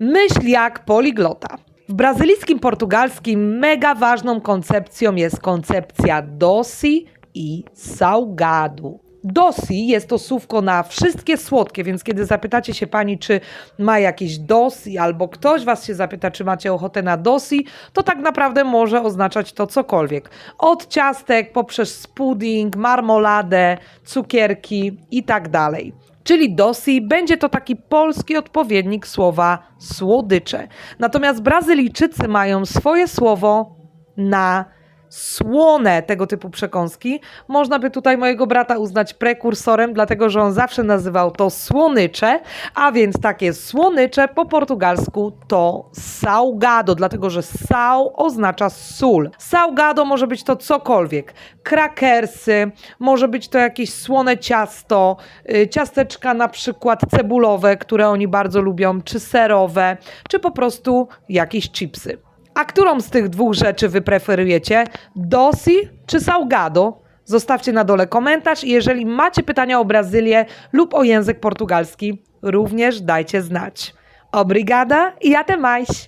Myśl jak poliglota. W brazylijskim portugalskim mega ważną koncepcją jest koncepcja dosi i salgado. Dosi jest to słówko na wszystkie słodkie, więc kiedy zapytacie się pani, czy ma jakieś dosi, albo ktoś was się zapyta, czy macie ochotę na dosi, to tak naprawdę może oznaczać to cokolwiek. Od ciastek poprzez pudding, marmoladę, cukierki i tak dalej. Czyli dosi będzie to taki polski odpowiednik słowa słodycze. Natomiast Brazylijczycy mają swoje słowo na słone tego typu przekąski. Można by tutaj mojego brata uznać prekursorem, dlatego że on zawsze nazywał to słonycze, a więc takie słonycze po portugalsku to salgado, dlatego że sal oznacza sól. Salgado może być to cokolwiek. Krakersy, może być to jakieś słone ciasto, y, ciasteczka na przykład cebulowe, które oni bardzo lubią, czy serowe, czy po prostu jakieś chipsy. A którą z tych dwóch rzeczy wy preferujecie? Dosi czy salgado? Zostawcie na dole komentarz i jeżeli macie pytania o Brazylię lub o język portugalski, również dajcie znać. Obrigada i até mais!